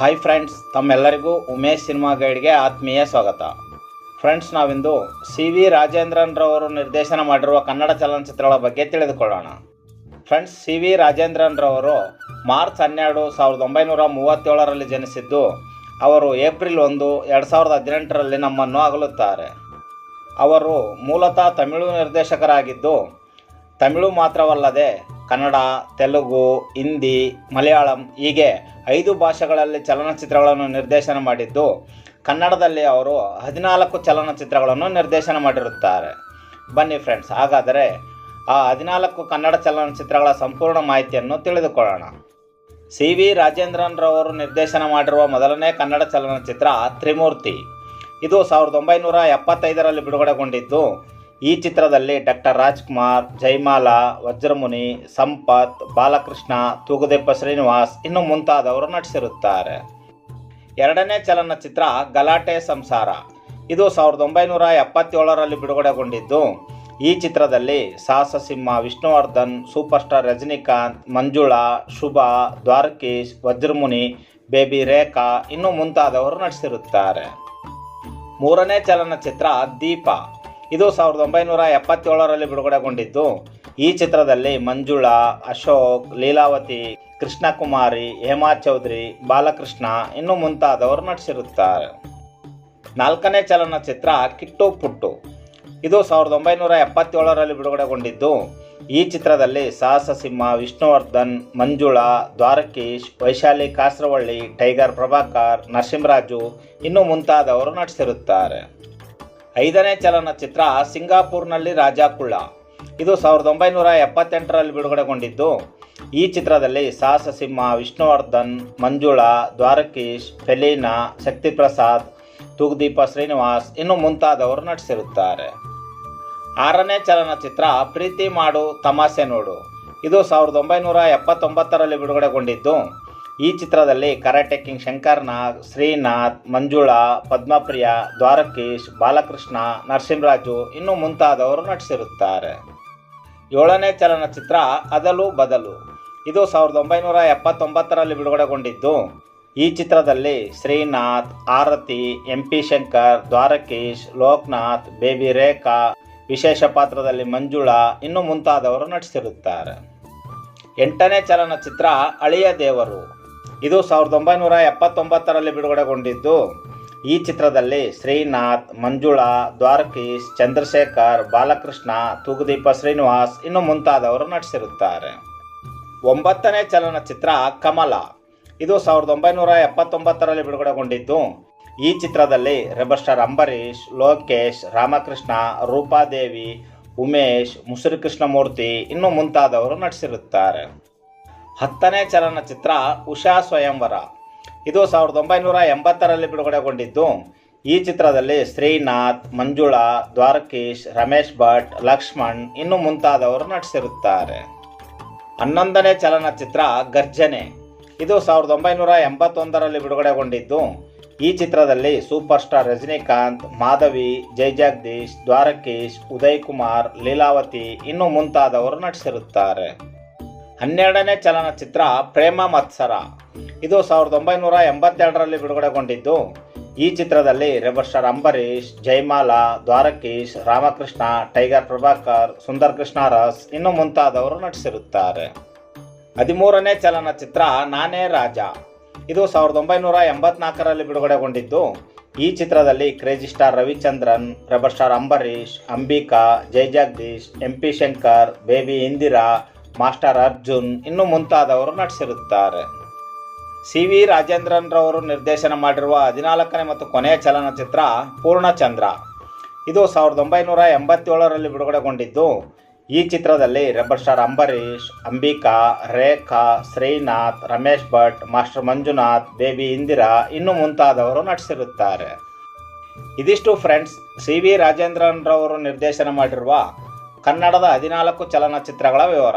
Hi friends ತಮ್ಮೆಲ್ಲರಿಗೂ Umesh cinema ಗೈಡ್ಗೆ ಆತ್ಮೀಯ ಸ್ವಾಗತ. ಫ್ರೆಂಡ್ಸ್ ನಾವಿಂದು ಸಿ ವಿ ರಾಜೇಂದ್ರನ್ ರವರು ನಿರ್ದೇಶನ ಮಾಡಿರುವ ಕನ್ನಡ ಚಲನಚಿತ್ರಗಳ ಬಗ್ಗೆ ತಿಳಿದುಕೊಳ್ಳೋಣ. ಫ್ರೆಂಡ್ಸ್ ಸಿ ವಿ ರಾಜೇಂದ್ರನ್ ರವರು ಮಾರ್ಚ್ ಹನ್ನೆರಡು ಸಾವಿರದ ಒಂಬೈನೂರ ಮೂವತ್ತೇಳರಲ್ಲಿ ಜನಿಸಿದ್ದು, ಅವರು ಏಪ್ರಿಲ್ ಒಂದು, ಎರಡು ಸಾವಿರದ ಹದಿನೆಂಟರಲ್ಲಿ ನಮ್ಮನ್ನು ಅಗಲುತ್ತಾರೆ. ಅವರು ಮೂಲತಃ ತಮಿಳು ನಿರ್ದೇಶಕರಾಗಿದ್ದು, ತಮಿಳು ಮಾತ್ರವಲ್ಲದೆ ಕನ್ನಡ, ತೆಲುಗು, ಹಿಂದಿ, ಮಲಯಾಳಂ ಹೀಗೆ ಐದು ಭಾಷೆಗಳಲ್ಲಿ ಚಲನಚಿತ್ರಗಳನ್ನು ನಿರ್ದೇಶನ ಮಾಡಿದ್ದು, ಕನ್ನಡದಲ್ಲಿ ಅವರು ಹದಿನಾಲ್ಕು ಚಲನಚಿತ್ರಗಳನ್ನು ನಿರ್ದೇಶನ ಮಾಡಿರುತ್ತಾರೆ. ಬನ್ನಿ ಫ್ರೆಂಡ್ಸ್ ಹಾಗಾದರೆ ಆ ಹದಿನಾಲ್ಕು ಕನ್ನಡ ಚಲನಚಿತ್ರಗಳ ಸಂಪೂರ್ಣ ಮಾಹಿತಿಯನ್ನು ತಿಳಿದುಕೊಳ್ಳೋಣ. ಸಿ ವಿ ರಾಜೇಂದ್ರನ್ ರವರು ನಿರ್ದೇಶನ ಮಾಡಿರುವ ಮೊದಲನೇ ಕನ್ನಡ ಚಲನಚಿತ್ರ ತ್ರಿಮೂರ್ತಿ ಇದು ಸಾವಿರದ ಒಂಬೈನೂರ ಎಪ್ಪತ್ತೈದರಲ್ಲಿ ಬಿಡುಗಡೆಗೊಂಡಿದ್ದು ಈ ಚಿತ್ರದಲ್ಲಿ ಡಾಕ್ಟರ್ ರಾಜ್ಕುಮಾರ್ ಜೈಮಾಲಾ ವಜ್ರಮುನಿ, ಸಂಪತ್, ಬಾಲಕೃಷ್ಣ, ತೂಗುದೆಪ್ಪ ಶ್ರೀನಿವಾಸ್ ಇನ್ನು ಮುಂತಾದವರು ನಟಿಸಿರುತ್ತಾರೆ. ಎರಡನೇ ಚಲನಚಿತ್ರ ಗಲಾಟೆ ಸಂಸಾರ. ಇದು ಸಾವಿರದ ಒಂಬೈನೂರ ಎಪ್ಪತ್ತೇಳರಲ್ಲಿ ಬಿಡುಗಡೆಗೊಂಡಿದ್ದು. ಈ ಚಿತ್ರದಲ್ಲಿ Sahasa Simha Vishnuvardhan super star Rajinikanth, Manjula, Shubha, Dwarakish, Vajramuni, baby Rekha ಇನ್ನು ಮುಂತಾದವರು ನಟಿಸಿರುತ್ತಾರೆ. ಮೂರನೇ ಚಲನಚಿತ್ರ ದೀಪ. ಇದು ಸಾವಿರದ ಒಂಬೈನೂರ ಎಪ್ಪತ್ತೇಳರಲ್ಲಿ ಬಿಡುಗಡೆಗೊಂಡಿದ್ದು. ಈ ಚಿತ್ರದಲ್ಲಿ ಮಂಜುಳಾ, ಅಶೋಕ್, ಲೀಲಾವತಿ, ಕೃಷ್ಣಕುಮಾರಿ, ಹೇಮಾ ಚೌಧರಿ, ಬಾಲಕೃಷ್ಣ ಇನ್ನು ಮುಂತಾದವರು ನಟಿಸಿರುತ್ತಾರೆ. ನಾಲ್ಕನೇ ಚಲನಚಿತ್ರ ಕಿಟ್ಟು ಪುಟ್ಟು. ಇದು ಸಾವಿರದ ಒಂಬೈನೂರ ಎಪ್ಪತ್ತೇಳರಲ್ಲಿ ಬಿಡುಗಡೆಗೊಂಡಿದ್ದು. ಈ ಚಿತ್ರದಲ್ಲಿ ಸಾಹಸ ಸಿಂಹ ವಿಷ್ಣುವರ್ಧನ್, ಮಂಜುಳಾ, ದ್ವಾರಕೀಶ್, ವೈಶಾಲಿ ಕಾಸರವಳ್ಳಿ, ಟೈಗರ್ ಪ್ರಭಾಕರ್, ನರಸಿಂಹರಾಜು ಇನ್ನು ಮುಂತಾದವರು ನಟಿಸಿರುತ್ತಾರೆ. ಐದನೇ ಚಲನಚಿತ್ರ ಸಿಂಗಾಪುರ್ನಲ್ಲಿ ರಾಜಾ ಕುಳ್ಳ. ಇದು ಸಾವಿರದ ಒಂಬೈನೂರ ಎಪ್ಪತ್ತೆಂಟರಲ್ಲಿ ಬಿಡುಗಡೆಗೊಂಡಿದ್ದು. ಈ ಚಿತ್ರದಲ್ಲಿ ಸಾಹಸ ಸಿಂಹ ವಿಷ್ಣುವರ್ಧನ್, ಮಂಜುಳಾ, ದ್ವಾರಕೀಶ್, ಫೆಲೀನಾ, ಶಕ್ತಿಪ್ರಸಾದ್, ತೂಗುದೀಪ ಶ್ರೀನಿವಾಸ್ ಇನ್ನು ಮುಂತಾದವರು ನಟಿಸಿರುತ್ತಾರೆ. ಆರನೇ ಚಲನಚಿತ್ರ ಪ್ರೀತಿ ಮಾಡು ತಮಾಷೆ ನೋಡು. ಇದು ಸಾವಿರದ ಒಂಬೈನೂರ ಎಪ್ಪತ್ತೊಂಬತ್ತರಲ್ಲಿ ಬಿಡುಗಡೆಗೊಂಡಿದ್ದು. ಈ ಚಿತ್ರದಲ್ಲಿ ಕರಾಟೆ ಕಿಂಗ್ ಶಂಕರ್ನಾಗ್ ಶ್ರೀನಾಥ್, ಮಂಜುಳಾ, ಪದ್ಮಪ್ರಿಯ, ದ್ವಾರಕೀಶ್, ಬಾಲಕೃಷ್ಣ, ನರಸಿಂಹರಾಜು ಇನ್ನು ಮುಂತಾದವರು ನಟಿಸಿರುತ್ತಾರೆ. ಏಳನೇ ಚಲನಚಿತ್ರ ಅದಲು ಬದಲು. ಇದು ಸಾವಿರದ ಒಂಬೈನೂರ ಎಪ್ಪತ್ತೊಂಬತ್ತರಲ್ಲಿ ಬಿಡುಗಡೆಗೊಂಡಿದ್ದು. ಈ ಚಿತ್ರದಲ್ಲಿ Srinath, Aarathi M P Shankar, Dwarakish, Lokanath, baby Rekha, ವಿಶೇಷ ಪಾತ್ರದಲ್ಲಿ ಮಂಜುಳಾ ಇನ್ನು ಮುಂತಾದವರು ನಟಿಸಿರುತ್ತಾರೆ. ಎಂಟನೇ ಚಲನಚಿತ್ರ ಅಳಿಯ ದೇವರು. ಇದು ಸಾವಿರದ ಒಂಬೈನೂರ ಎಪ್ಪತ್ತೊಂಬತ್ತರಲ್ಲಿ ಬಿಡುಗಡೆಗೊಂಡಿದ್ದು. ಈ ಚಿತ್ರದಲ್ಲಿ ಶ್ರೀನಾಥ್, ಮಂಜುಳಾ, ದ್ವಾರಕೀಶ್, ಚಂದ್ರಶೇಖರ್, ಬಾಲಕೃಷ್ಣ, ತೂಗುದೀಪ ಶ್ರೀನಿವಾಸ್ ಇನ್ನು ಮುಂತಾದವರು ನಟಿಸಿರುತ್ತಾರೆ. ಒಂಬತ್ತನೇ ಚಲನಚಿತ್ರ ಕಮಲ. ಇದು ಸಾವಿರದ ಒಂಬೈನೂರ ಎಪ್ಪತ್ತೊಂಬತ್ತರಲ್ಲಿ ಬಿಡುಗಡೆಗೊಂಡಿದ್ದು. ಈ ಚಿತ್ರದಲ್ಲಿ ರೆಬರ್ ಸ್ಟಾರ್ ಅಂಬರೀಷ್, ಲೋಕೇಶ್, ರಾಮಕೃಷ್ಣ ರೂಪಾದೇವಿ ಉಮೇಶ್, ಮುಸುರಿ ಕೃಷ್ಣಮೂರ್ತಿ ಇನ್ನು ಮುಂತಾದವರು ನಟಿಸಿರುತ್ತಾರೆ. ಹತ್ತನೇ ಚಲನಚಿತ್ರ ಉಷಾ ಸ್ವಯಂವರ. ಇದು ಸಾವಿರದ ಒಂಬೈನೂರ ಎಂಬತ್ತರಲ್ಲಿ ಬಿಡುಗಡೆಗೊಂಡಿದ್ದು. ಈ ಚಿತ್ರದಲ್ಲಿ ಶ್ರೀನಾಥ್, ಮಂಜುಳಾ, ದ್ವಾರಕೀಶ್, ರಮೇಶ್ ಭಟ್, ಲಕ್ಷ್ಮಣ್ ಇನ್ನು ಮುಂತಾದವರು ನಟಿಸಿರುತ್ತಾರೆ. ಹನ್ನೊಂದನೇ ಚಲನಚಿತ್ರ ಗರ್ಜನೆ. ಇದು ಸಾವಿರದ ಒಂಬೈನೂರ ಎಂಬತ್ತೊಂದರಲ್ಲಿ ಬಿಡುಗಡೆಗೊಂಡಿದ್ದು. ಈ ಚಿತ್ರದಲ್ಲಿ ಸೂಪರ್ ಸ್ಟಾರ್ ರಜನಿಕಾಂತ್, ಮಾಧವಿ ಜೈಜಗದೀಶ್ ದ್ವಾರಕೀಶ್, ಉದಯ್ ಕುಮಾರ್, ಲೀಲಾವತಿ ಇನ್ನು ಮುಂತಾದವರು ನಟಿಸಿರುತ್ತಾರೆ. ಹನ್ನೆರಡನೇ ಚಲನಚಿತ್ರ ಪ್ರೇಮ ಮತ್ಸರ. ಇದು ಸಾವಿರದ ಒಂಬೈನೂರ ಎಂಬತ್ತೆರಡರಲ್ಲಿ ಬಿಡುಗಡೆಗೊಂಡಿದ್ದು, ಈ ಚಿತ್ರದಲ್ಲಿ rebel star Ambareesh Jaimala Dwarakish, Ramakrishna, tiger Prabhakar, Sundar Krishna Urs ಇನ್ನು ಮುಂತಾದವರು ನಟಿಸಿರುತ್ತಾರೆ. ಹದಿಮೂರನೇ ಚಲನಚಿತ್ರ ನಾನೇ ರಾಜ. ಇದು ಸಾವಿರದ ಒಂಬೈನೂರ ಎಂಬತ್ನಾಲ್ಕರಲ್ಲಿ ಬಿಡುಗಡೆಗೊಂಡಿದ್ದು, ಈ ಚಿತ್ರದಲ್ಲಿ crazy star Ravichandran, rebel star Ambareesh Ambika, Jayajagadish, M P Shankar, baby Indira master Arjun ಇನ್ನು ಮುಂತಾದವರು ನಟಿಸಿರುತ್ತಾರೆ. ಸಿ ವಿ ರಾಜೇಂದ್ರನ್ರವರು ನಿರ್ದೇಶನ ಮಾಡಿರುವ ಹದಿನಾಲ್ಕನೇ ಮತ್ತು ಕೊನೆಯ ಚಲನಚಿತ್ರ ಪೂರ್ಣಚಂದ್ರ. ಇದು ಸಾವಿರದ ಒಂಬೈನೂರ ಎಂಬತ್ತೇಳರಲ್ಲಿ ಬಿಡುಗಡೆಗೊಂಡಿದ್ದು, ಈ ಚಿತ್ರದಲ್ಲಿ rebel star Ambareesh, Ambika, Rekha, Srinath, Ramesh Bhat, master Manjunath, baby Indira ಇನ್ನು ಮುಂತಾದವರು ನಟಿಸಿರುತ್ತಾರೆ. ಇದಿಷ್ಟು ಫ್ರೆಂಡ್ಸ್, ಸಿ ವಿ ರಾಜೇಂದ್ರನ್ರವರು ನಿರ್ದೇಶನ ಮಾಡಿರುವ ಕನ್ನಡದ ಹದಿನಾಲ್ಕು ಚಲನಚಿತ್ರಗಳ ವಿವರ.